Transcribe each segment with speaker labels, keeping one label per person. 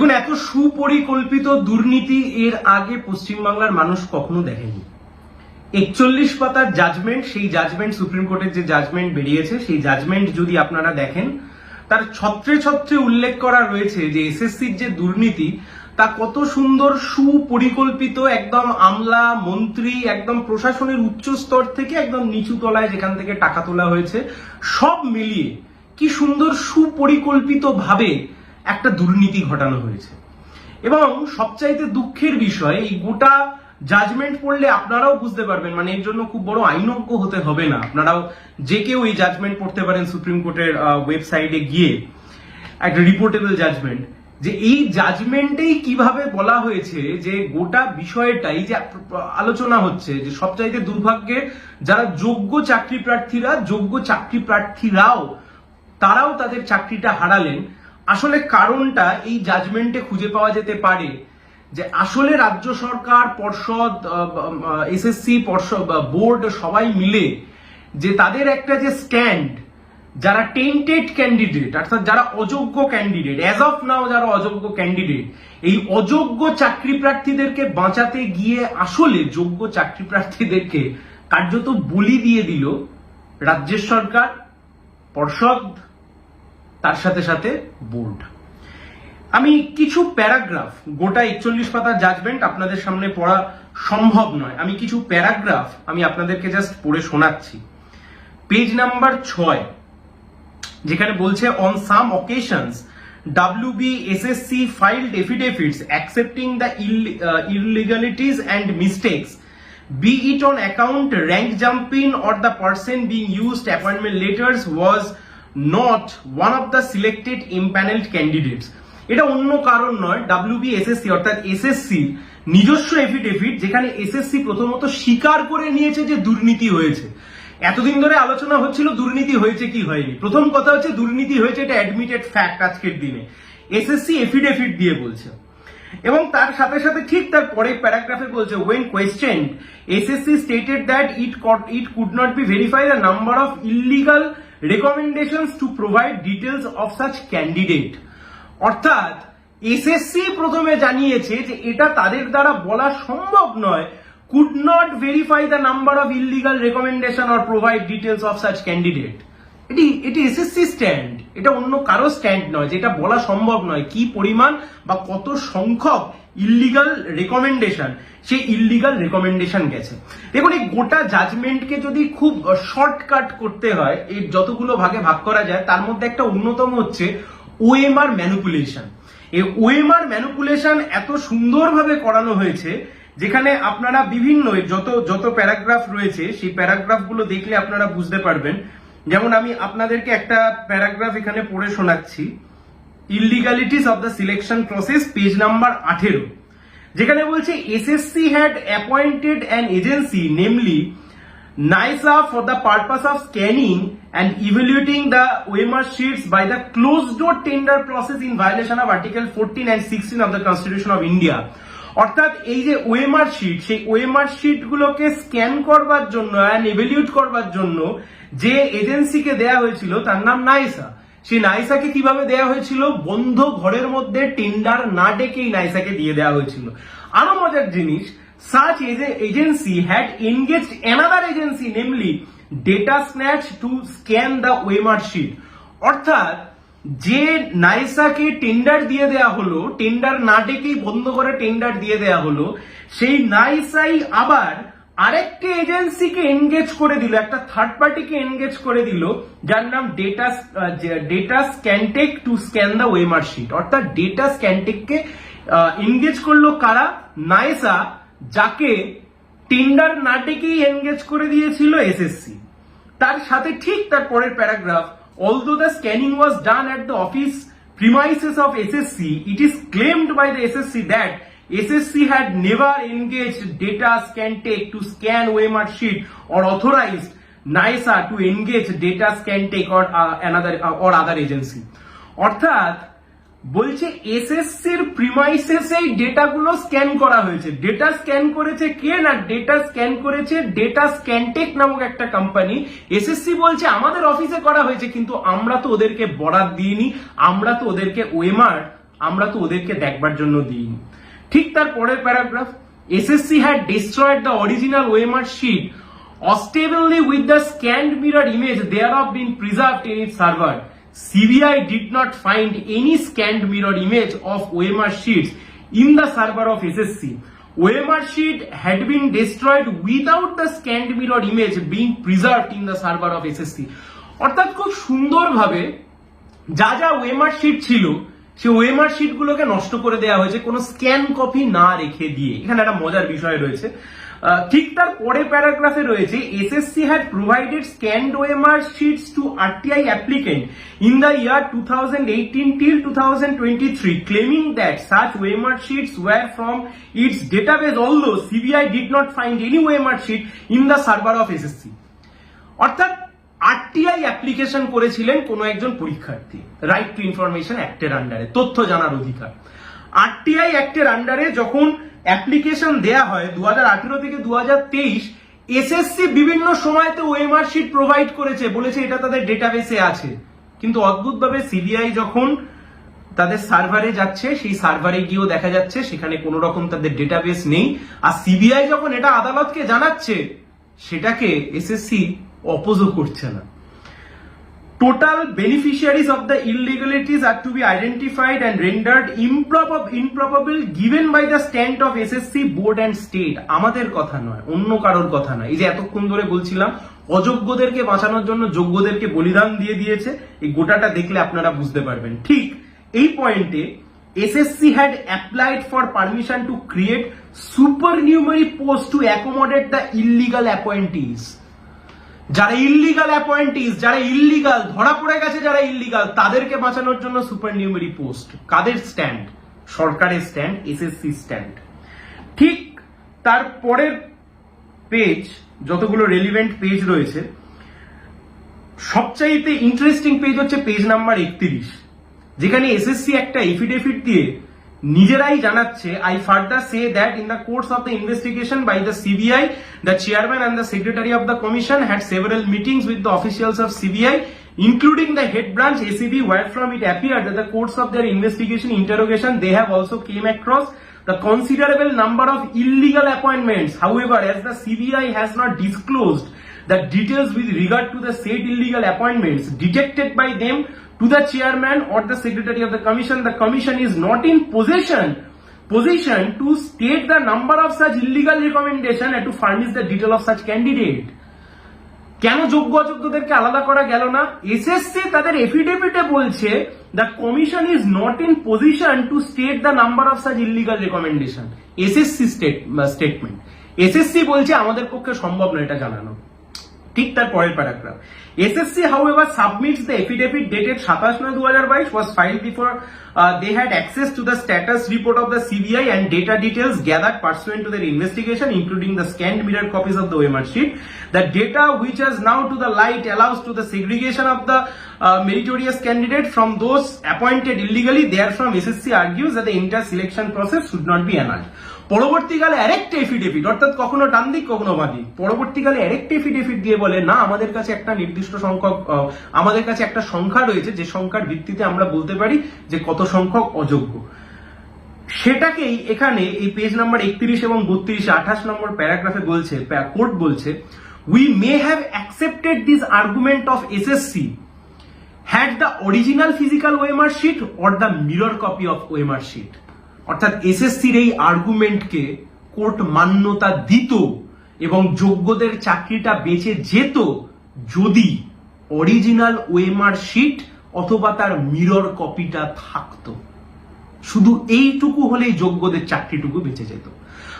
Speaker 1: দেখুন, এত সুপরিকল্পিত দুর্নীতি এর আগে পশ্চিমবাংলার মানুষ কখনো দেখেনি। একচল্লিশ পাতার জাজমেন্ট সেই জাজমেন্ট সুপ্রিম কোর্টের যে জাজমেন্ট বেরিয়েছে, সেই জাজমেন্ট যদি আপনারা দেখেন, তার ছত্রে ছত্রে উল্লেখ করা রয়েছে যে এসএসসির যে দুর্নীতি, তা কত সুন্দর সুপরিকল্পিত, একদম আমলা, মন্ত্রী, একদম প্রশাসনের উচ্চ স্তর থেকে একদম নিচু তলায় যেখান থেকে টাকা তোলা হয়েছে, সব মিলিয়ে কি সুন্দর সুপরিকল্পিত ভাবে একটা দুর্নীতি ঘটানো হয়েছে। এবং সবচাইতে দুঃখের বিষয়, এই গোটা জাজমেন্ট পড়লে আপনারাও বুঝতে পারবেন মানে এর জন্য খুব বড় আইনজ্ঞ হতে হবে না। আপনারাও যে কেউ এই জাজমেন্ট পড়তে পারেন সুপ্রিম কোর্টের ওয়েবসাইটে গিয়ে, একটা রিপোর্টেবল জাজমেন্ট যে এই জাজমেন্টেই কীভাবে বলা হয়েছে যে গোটা বিষয়টাই যে আলোচনা হচ্ছে, যে সবচাইতে দুর্ভাগ্যে যারা যোগ্য চাকরি প্রার্থীরা, যোগ্য চাকরি প্রার্থীরাও, তারাও তাদের চাকরিটা হারালেন। আসলে কারণটা এই জাজমেন্টে খুঁজে পাওয়া যেতে পারে যে আসলে রাজ্য সরকার, পর্ষদ এসএসসি পর্ষদ বোর্ড সবাই মিলে যে তাদের একটা যে স্ট্যান্ড যারা টেন্টেড ক্যান্ডিডেট অর্থাৎ যারা অযোগ্য ক্যান্ডিডেট অ্যাজ অফ নাও যারা অযোগ্য ক্যান্ডিডেট এই অযোগ্য চাকরি প্রার্থীদেরকে বাঁচাতে গিয়ে আসলে যোগ্য চাকরি প্রার্থীদেরকে কার্যত বলি দিয়ে দিল রাজ্যের সরকার, পর্ষদ তার সাথে সাথে বোর্ড আমি কিছু প্যারাগ্রাফ, গোটা একচল্লিশ পাতা জাজমেন্ট আপনাদের সামনে পড়া সম্ভব নয়। আমি কিছু প্যারাগ্রাফ আমি আপনাদেরকে জাস্ট পড়ে শোনাচ্ছি। পেজ নাম্বার ছয়, যেখানে বলছে on some occasions W B S S C file affidavits accepting the illegalities and mistakes be it on account rank jumping or the person being used appointment letters was not one of the selected impaneled candidates. এটা অন্য কারণ নয় WBSSC অর্থাৎ SSC নিজস্ব affidavit যেখানে SSC প্রথমত স্বীকার করে নিয়েছে যে দুর্নীতি হয়েছে। এতদিন ধরে আলোচনা হচ্ছিল দুর্নীতি হয়েছে কি হয়নি। প্রথম কথা হচ্ছে দুর্নীতি হয়েছে এটা অ্যাডমিটেড ফ্যাক্ট আজকের দিনে। এসএসসি এফিডেভিট দিয়ে বলছে। এবং তার সাথে সাথে ঠিক তার পরের প্যারাগ্রাফে বলছে when question SSC stated that it it could not be verify the number of illegal recommendations to provide details of such candidate অর্থাৎ এসএসসি প্রথমে জানিয়েছে যে এটা তাদের দ্বারা বলা সম্ভব নয় could not verify the number of illegal recommendation or provide details of such candidate এটি এটি এসএসসি স্ট্যান্ড এটা অন্য কারও স্ট্যান্ড নয়, যেটা বলা সম্ভব নয় কি পরিমাণ বা কত সংখ্যক ইলিগাল রেকমেন্ডেশন সেই ইলিগাল রেকমেন্ডেশন গেছে। দেখুন, এই গোটা জাজমেন্টকে যদি খুব শর্টকাট করতে হয়, এর যতগুলো ভাগে ভাগ করা যায়, তার মধ্যে একটা অন্যতম হচ্ছে ওএমআর ম্যানুপুলেশন এই ওএমআর ম্যানুপুলেশন এত সুন্দরভাবে করানো হয়েছে, যেখানে আপনারা বিভিন্ন, যত যত প্যারাগ্রাফ রয়েছে, সেই প্যারাগ্রাফগুলো দেখলে আপনারা বুঝতে পারবেন যেমন আমি আপনাদেরকে একটা প্যারাগ্রাফ এখানে পড়ে শোনাচ্ছি। Illegalities of the selection process page number আঠেরো। যেখানে বলছে C had appointed an agency namely Nysa for the purpose of scanning and evaluating the OMR sheets by the close door tender process in violation of article fourteen and sixteen of the constitution of India অর্থাৎ এই যে ওয়েমার sheet সেই OMR sheet গুলোকে scan করবার জন্য and করবার জন্য যে এজেন্সিকে দেয়া হয়েছিল, তার নাম নাইসা। সেই নাইসাকে কীভাবে দেয়া হয়েছিল? বন্ধ ঘরের মধ্যে টেন্ডার না ডেকেই নাইসাকে দিয়ে দেওয়া হয়েছিল। আরও মজার জিনিস a agency had engaged another agency, namely data snatch, to scan the OMR sheet অর্থাৎ যে নাইসাকে টেন্ডার দিয়ে দেয়া হলো টেন্ডার না ডেকেই বন্ধ করে টেন্ডার দিয়ে দেয়া হলো, সেই নাইসাই আবার আরেকটি এজেন্সিকে এনগেজ করে দিল, একটা থার্ড পার্টিকে এনগেজ করে দিল, যার নাম Data Data Scantech to scan the OMR sheet অর্থাৎ ডেটা স্ক্যানটেককে এনগেজ করল কারা? নাইসা, যাকে টেন্ডার না ডেকেই এনগেজ করে দিয়েছিল এসএসসি তার সাথে ঠিক তার পরের paragraph Although the scanning was done at the office premises of SSC, it is claimed by the SSC that SSC had never engaged data scan take to scan OMR sheet or authorized NISA to engage data scan take or uh, another uh, or other agency. অর্থাৎ বলছে এসএসসির premises এই ডেটাগুলো scan করা হয়েছে। Data scan করেছে কে না? Data scan করেছে ডেটা স্ক্যানটেক নামক একটা কোম্পানি এসএসসি বলছে আমাদের অফিসে করা হয়েছে কিন্তু আমরা তো ওদেরকে বরাদ দিইনি আমরা তো ওদেরকে ওয়েমার আমরা তো ওদেরকে দেখবার জন্য দিইনি। ঠিক তার পরের paragraph SSC had destroyed the original OMR sheet Ostably with the scanned mirror image thereof being preserved in its server, CBI did not find any scanned mirror image of OMR sheets in the server of SSC. OMR sheet had been destroyed without the scanned mirror image being preserved in the server of SSC. অর্থাৎ খুব সুন্দরভাবে যা যা OMR sheet ছিল সে OMR sheet গুলোকে নষ্ট করে দেওয়া হয়েছে কোনো স্ক্যান কপি না রেখে দিয়ে এখানে একটা মজার বিষয় রয়েছে ঠিক তার পরে প্যারাগ্রাফে রয়েছে SSC had provided scanned OMR sheets to RTI applicant in the year two thousand eighteen till two thousand twenty three claiming that such OMR sheets were from its database although CBI did not find any OMR sheet in the server of SSC অর্থাৎ RTI application করেছিলেন কোনো একজন পরীক্ষার্থী right two information অ্যাক্টের আন্ডারে তথ্য জানার অধিকার। RTI অ্যাক্টের আন্ডারে যখন অ্যাপ্লিকেশন দেয়া হয় দু হাজার আঠেরো থেকে দু এসএসসি বিভিন্ন সময়তে ওএমআর শিট প্রোভাইড করেছে, বলেছে এটা তাদের ডেটাবেসে আছে। কিন্তু অদ্ভুতভাবে সিবিআই যখন তাদের সার্ভারে যাচ্ছে, সেই সার্ভারে গিয়েও দেখা যাচ্ছে, সেখানে কোনো রকম তাদের ডেটাবেস নেই। আর সিবিআই যখন এটা আদালতকে জানাচ্ছে, সেটাকে এসএসসি অপোজও করছে না। Total beneficiaries of the illegalities are to be identified and rendered improbable, improbable given by the stand of SSC board and state. আমাদের কথা নয় অন্য কারোর কথা নয়। এই যে এতক্ষণ ধরে বলছিলাম অযোগ্যদেরকে বাঁচানোর জন্য যোগ্যদেরকে বলিদান দিয়ে দিয়েছে। এই গোটাটা দেখলে আপনারা বুঝতে পারবেন। ঠিক এই পয়েন্টে had applied for permission to create supernumerary post to accommodate the illegal appointees যারা ইল্লিগাল অ্যাপয়েন্টিস যারা ইল্লিগাল ধরা পড়ে গেছে যারা ইল্লিগাল তাদেরকে বাঁচানোর জন্য সুপার নিউমেরি পোস্ট। কাদের স্ট্যান্ড সরকারের স্ট্যান্ড এসএসসি স্ট্যান্ড ঠিক তার পরের পেজ যতগুলো রেলিভেন্ট পেজ রয়েছে, সবচাইতে ইন্টারেস্টিং পেজ হচ্ছে পেজ নাম্বার একত্রিশ। যেখানে এসএসসি একটা এফিডেভিট দিয়ে নিজেরাই জানাচ্ছে I further say that in the course of the investigation by the CBI the chairman and the secretary of the commission had several meetings with the officials of CBI including the head branch ACB, where from it appeared that the course of their investigation interrogation, they have also came across the considerable number of illegal appointments. However, as the CBI has not disclosed the details with regard to the said illegal appointments detected by them to the chairman or the secretary of the commission, the commission is not in possession position to state the number of such illegal recommendation and to furnish the detail of such candidate. কেন যোগ্য অযোগ্যদেরকে আলাদা করা গেল না? SSC তাদের এফিডেভিটে বলছে the commission is not in position to state the number of such illegal recommendation SSC statement SSC বলছে, আমাদের পক্ষে সম্ভব নয় এটা জানানো। ঠিক তার পরের paragraph submits the affidavit dated সাতাশ নয় দু হাজার বাইশ was file before they had access to the status report of the CBI and data details gathered pursuant to their investigation including the scanned mirror copies of the OMR sheet. The data which has now to the light allows to the segregation of the uh, meritorious candidate from those appointed illegally. Therefrom, SSC argues that the entire selection process should not be annulled. পরবর্তীকালে আরেকটা affidavit অর্থাৎ কখনো ডান দিক, কখনো বাঁ দিক। পরবর্তীকালে আরেকটা এফিডেভিট দিয়ে বলে, না, আমাদের কাছে একটা নির্দিষ্ট সংখ্যক আমাদের কাছে একটা সংখ্যা রয়েছে, যে সংখ্যার ভিত্তিতে আমরা বলতে পারি যে কত সংখ্যক অযোগ্য। সেটাকেই এখানে এই পেজ নাম্বার একত্রিশ এবং বত্রিশে, আঠাশ নম্বর প্যারাগ্রাফে বলছে কোর্ট বলছে we may have accepted this argument of SSC had the original physical OMR sheet or the mirror copy of OMR sheet অর্থাৎ এসএসসির এই আর্গুমেন্টকে কোর্ট মান্যতা দিত এবং যোগ্যদের চাকরিটা বেঁচে যেত যদি অরিজিনাল ওয়েমার শিট অথবা তার মিরর কপিটা থাকতো শুধু এইটুকু হলেই যোগ্যদের চাকরিটুকু বেঁচে যেত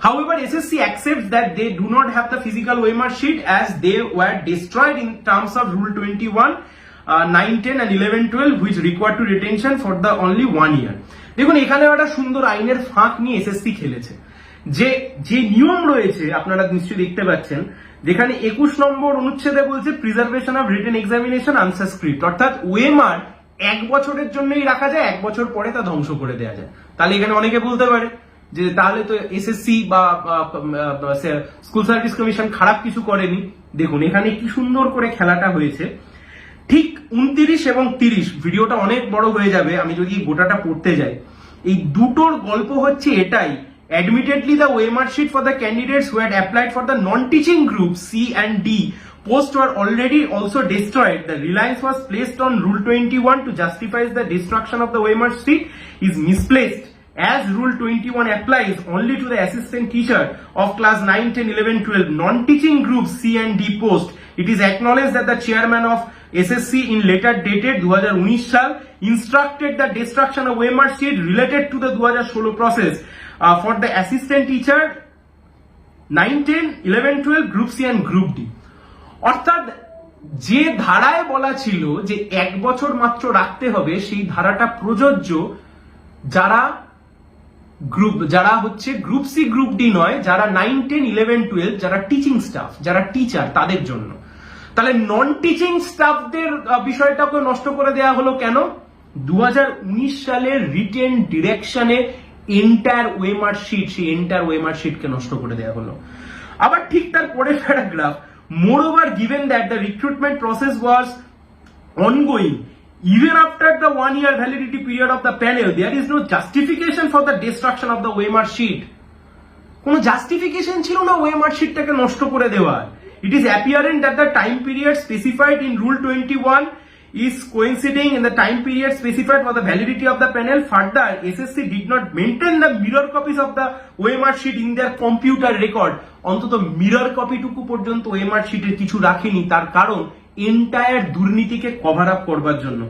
Speaker 1: However, SSC accepts that they do not have the physical OMR sheet as they were destroyed in terms of Rule 21, uh, 9, 10 and 11, 12 which required to retention for the only one year. দেখুন এখানে একটা সুন্দর আইনের ফাঁক নিয়ে SSC খেলেছে। যে যে নিয়ম রয়েছে, আপনারা নিশ্চয়ই দেখতে পাচ্ছেন, যেখানে একুশ নম্বর অনুচ্ছেদে বলছে preservation of written examination answer script অর্থাৎ ওএমআর এক বছরের জন্যই রাখা যায়, এক বছর পরে তা ধ্বংস করে দেওয়া যায়। তাহলে এখানে অনেকে বলতে পারে যে, তাহলে তো এসএসসি বা, স্কুল সার্ভিস কমিশন খারাপ কিছু করেনি। দেখুন, এখানে কি সুন্দর করে খেলাটা হয়েছে। ঠিক উনত্রিশ এবং তিরিশ, ভিডিওটা অনেক বড় হয়ে যাবে, আমি যদি গোটাটা পড়তে যাই। এই দুটোর গল্প হচ্ছে এটাই। Admittedly the way marksheet for the candidates who had applied for the non teaching group C and D post were already also destroyed the reliance was placed on rule twenty one to justifies the destruction of the way marksheet is misplaced as rule twenty one applies only to the assistant teacher of class nine ten eleven twelve non teaching group C and D post it is acknowledge the chairman of SSC in letter dated দু সাল instructed the destruction of OMR sheet related to the দু হাজার ষোলো process for the assistant teacher nine ten eleven twelve group C and group D অর্থাৎ যে ধারায় বলা ছিল যে এক বছর মাত্র রাখতে হবে, সেই ধারাটা প্রযোজ্য যারা গ্রুপ যারা হচ্ছে গ্রুপ সি গ্রুপ ডি নয়, যারা নাইন টেন ইলেভেন টুয়েলভ যারা টিচিং স্টাফ যারা টিচার তাদের জন্য। তাহলে নন টিচিং স্টাফদের বিষয়টাকে নষ্ট করে দেওয়া হলো কেন? দু হাজার উনিশ সালের রিটেন ডিরেকশনে এন্টায়ার ওয়েমার শিট সেই এন্টায়ার ওয়েমার শিটকে নষ্ট করে দেওয়া হলো। আবার ঠিক তার পরের paragraph moreover given that the recruitment process was ongoing, even after the one year validity period of the panel, there is no justification for the destruction of the weimar sheet কোনো জাস্টিফিকেশন ছিল না OMR শিটটাকে নষ্ট করে দেওয়ার। Is apparent that the time period specified in rule twenty one is coinciding in the time period specified for the validity of the panel. Further, SSC did not maintain the mirror copies of the OMR sheet in their computer record. অন্তত mirror কপিটুকু পর্যন্ত OMR শিটের কিছু রাখেনি তার কারণ entire দুর্নীতিকে cover up করবার জন্য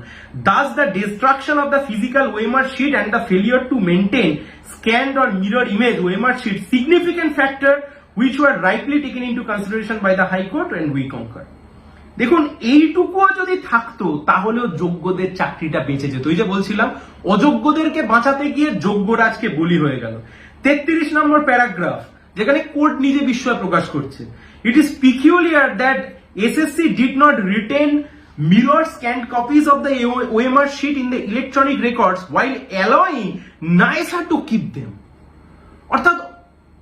Speaker 1: thus the destruction of the physical OMR sheet and the failure to maintain scanned or mirror image OMR sheet significant factor which were rightly taken into consideration by the high court and we concur দেখুন, এইটুকুও যদি থাকতো, তাহলেও যোগ্যদের চাকরিটা বেঁচে যেত। ওই যে বলছিলাম, অযোগ্যদেরকে বাঁচাতে গিয়ে যোগ্যরা আজকে বলি হয়ে গেল। তেত্রিশ নম্বর প্যারাগ্রাফ, যেখানে কোর্ট নিজে বিস্ময় প্রকাশ করছে। It is peculiar that SSC did not retain mirror scanned copies of the OMR sheet in the electronic records while allowing NISA to keep them. অর্থাৎ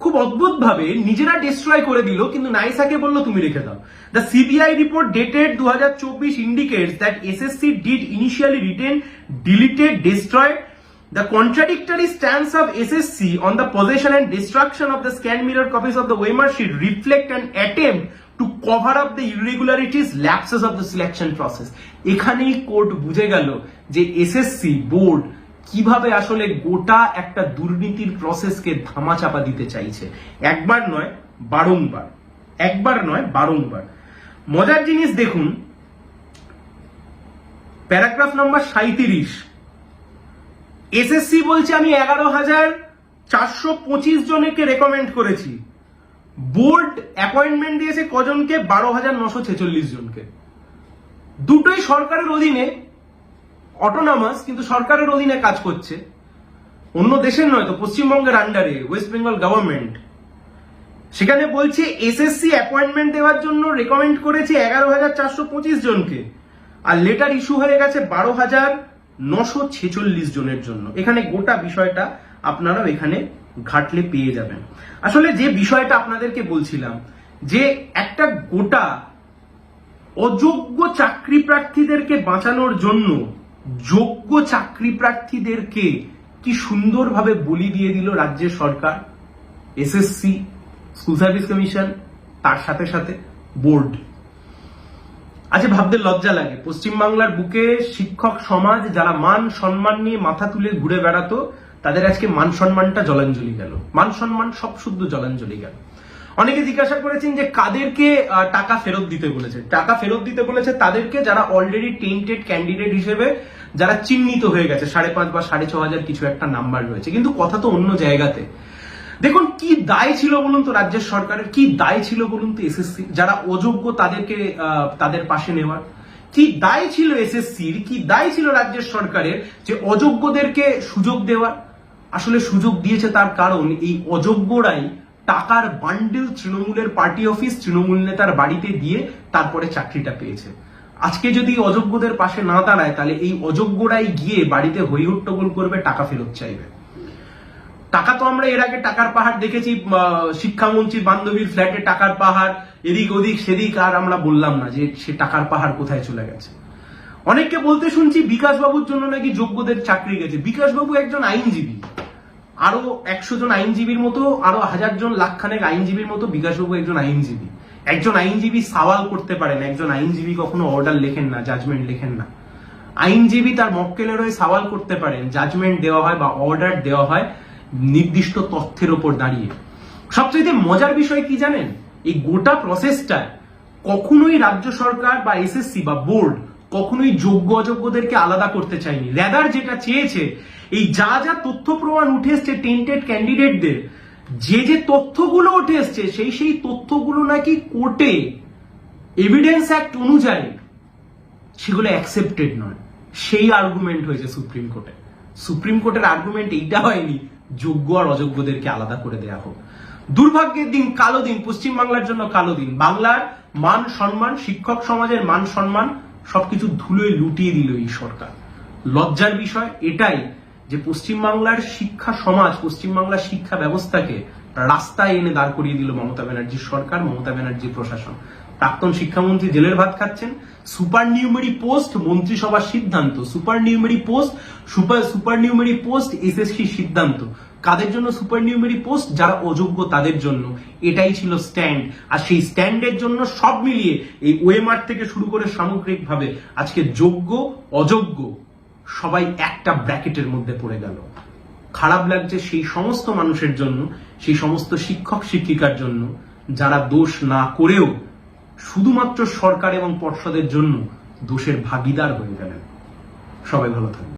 Speaker 1: খুব অদ্ভুত ভাবে নিজেরা ডিস্ট্রয় করে দিল, কিন্তু নাইসাকে বলল, তুমি রেখে দাও। দ্য সিবিআই রিপোর্ট ডেটেড দু হাজার চব্বিশ indicate that S S C did initially retain deleted destroy the contradictory stands of S S C on the position and destruction of the scan mirror copies of the OMR sheet reflect and attempt to cover of the irregularities lapses of the selection process এখানেই court বুঝে গেল যে S S C board কীভাবে আসলে গোটা একটা দুর্নীতির প্রসেসকে ধামাচাপা দিতে চাইছে? একবার নয়, বারংবার। একবার নয়, বারংবার। মজার জিনিস দেখুন, প্যারাগ্রাফ নাম্বার সাঁত্রিশ এসএসসি বলছে আমি এগারো হাজার চারশো পঁচিশ জনকে রেকমেন্ড করেছি। বোর্ড অ্যাপয়েন্টমেন্ট দিয়েছে কজনকে? বারো হাজার নশো ছেচল্লিশ জনকে। দুটোই সরকারের অধীনে অটোনমাস কিন্তু সরকারের অধীনে কাজ করছে। অন্য দেশের নয় তো, পশ্চিমবঙ্গের আন্ডারে ওয়েস্ট বেঙ্গল গভর্নমেন্ট সেখানে বলছে এসএসসি অ্যাপয়েন্টমেন্ট দেওয়ার জন্য রেকমেন্ড করেছে এগারো হাজার চারশো পঁচিশ জনকে। আর লেটার ইস্যু হয়ে গেছে বারো হাজার নশো ছেচল্লিশ জনের জন্য। এখানে গোটা বিষয়টা আপনারা এখানে ঘাটলে পেয়ে যাবেন। আসলে যে বিষয়টা আপনাদেরকে বলছিলাম, যে একটা গোটা অযোগ্য চাকরি প্রার্থীদেরকে বাঁচানোর জন্য যোগ্য চাকরি প্রার্থীদেরকে কি সুন্দরভাবে বলি দিয়ে দিল রাজ্যের সরকার? এসএসসি স্কুল সার্ভিস কমিশন তার সাথে সাথে বোর্ড। আজ ভাবতে লজ্জা লাগে। পশ্চিমবাংলার বুকে শিক্ষক সমাজ যারা মান সম্মান নিয়ে মাথা তুলে ঘুরে বেড়াতো, তাদের আজকে মান সম্মানটা জলাঞ্জলি গেল। মান সম্মান সব শুদ্ধ জলাঞ্জলি গেল। অনেকে জিজ্ঞাসা করেছেন যে কাদেরকে টাকা ফেরত দিতে বলেছে। টাকা ফেরত দিতে বলেছে তাদেরকে যারা অলরেডি টেন্টেড ক্যান্ডিডেট হিসেবে যারা চিহ্নিত হয়ে গেছে, সাড়ে পাঁচ বা সাড়ে ছ হাজার কিছু একটা নাম্বার রয়েছে। কিন্তু কথা তো অন্য জায়গাতে। দেখুন, কি দায় ছিল বলুন তো রাজ্যের সরকারের? কি দায় ছিল বলুন তো এসএসসি যারা অযোগ্য তাদেরকে তাদের পাশে নেওয়ার। কি দায় ছিল এসএসসির কি দায় ছিল রাজ্যের সরকারের যে অযোগ্যদেরকে সুযোগ দেওয়ার? আসলে সুযোগ দিয়েছে তার কারণ এই অযোগ্যরাই টাকার বান্ডিল তৃণমূলের পার্টি অফিস তৃণমূল নেতার বাড়িতে দিয়ে তারপরে চাকরিটা পেয়েছে। আজকে যদি অযোগ্যদের পাশে না দাঁড়ায়, তাহলে এই অযোগ্যরাই গিয়ে বাড়িতে হই হট্টগোল করবে, টাকা ফেরত চাইবে। টাকা তো আমরা এর আগে টাকার পাহাড় দেখেছি শিক্ষামন্ত্রীর বান্ধবীর ফ্ল্যাটে টাকার পাহাড়, এদিক ওদিক সেদিক আর আমরা বললাম না যে সে টাকার পাহাড় কোথায় চলে গেছে। অনেককে বলতে শুনছি বিকাশ বাবুর জন্য নাকি যোগ্যদের চাকরি গেছে। বিকাশ বাবু একজন আইনজীবী। আরও একশো জন আইনজীবীর মতো, আরও হাজার জন লাখখানেক আইনজীবীর মতো বিকাশবাবু একজন আইনজীবী। একজন আইনজীবী সওয়াল করতে পারেন, একজন আইনজীবী কখনো অর্ডার লেখেন না জাজমেন্ট লেখেন না। আইনজীবী তার মক্কেলের হয়ে সওয়াল করতে পারেন জাজমেন্ট দেওয়া হয় বা অর্ডার দেওয়া হয় নির্দিষ্ট তথ্যের ওপর দাঁড়িয়ে। সবচেয়ে মজার বিষয় কি জানেন? এই গোটা প্রসেসটা কখনোই রাজ্য সরকার বা এসএসসি বা বোর্ড কখনোই যোগ্য অযোগ্যদেরকে আলাদা করতে চাইনি। রেদার যেটা চেয়েছে, এই যা যা তথ্য প্রমাণ উঠে এসছে টেন্টেড ক্যান্ডিডেটদের যে যে তথ্যগুলো উঠে এসছে, সেই সেই তথ্যগুলো নাকি কোর্টে এভিডেন্স অ্যাক্ট অনুযায়ী সেগুলো অ্যাকসেপ্টেড নয়। সেই আর্গুমেন্ট হয়েছে সুপ্রিম কোর্টে সুপ্রিম কোর্টের আর্গুমেন্ট এইটা হয়নি, যোগ্য আর অযোগ্যদেরকে আলাদা করে দেয়া হোক। দুর্ভাগ্যের দিন, কালো দিন, পশ্চিমবাংলার জন্য কালো দিন। বাংলার মান সম্মান শিক্ষক সমাজের মান সম্মান সবকিছু ধুলোয় লুটিয়ে দিল এই সরকার। লজ্জার বিষয় এটাই যে পশ্চিমবাংলার শিক্ষা সমাজ, পশ্চিমবাংলার শিক্ষা ব্যবস্থাকে রাস্তায় এনে দাঁড় করিয়ে দিল মমতা ব্যানার্জির সরকার, মমতা ব্যানার্জির প্রশাসন। প্রাক্তন শিক্ষামন্ত্রী জেলের ভাত খাচ্ছেন সুপার নিউমেরি পোস্ট মন্ত্রিসভার সিদ্ধান্ত supernumerary post, super supernumerary post SSC সিদ্ধান্ত। কাদের জন্য সুপার নিউমেরি পোস্ট যারা অযোগ্য তাদের জন্য। এটাই ছিল স্ট্যান্ড আর সেই স্ট্যান্ডের জন্য সব মিলিয়ে এই ওয়েমার থেকে শুরু করে সামগ্রিকভাবে আজকে যোগ্য, অযোগ্য, সবাই একটা ব্র্যাকেটের মধ্যে পড়ে গেল। খারাপ লাগছে সেই সমস্ত মানুষের জন্য, সেই সমস্ত শিক্ষক শিক্ষিকার জন্য, যারা দোষ না করেও শুধুমাত্র সরকার এবং পর্ষদের জন্য দোষের ভাগিদার হয়ে গেলেন। সবাই ভালো থাকবেন।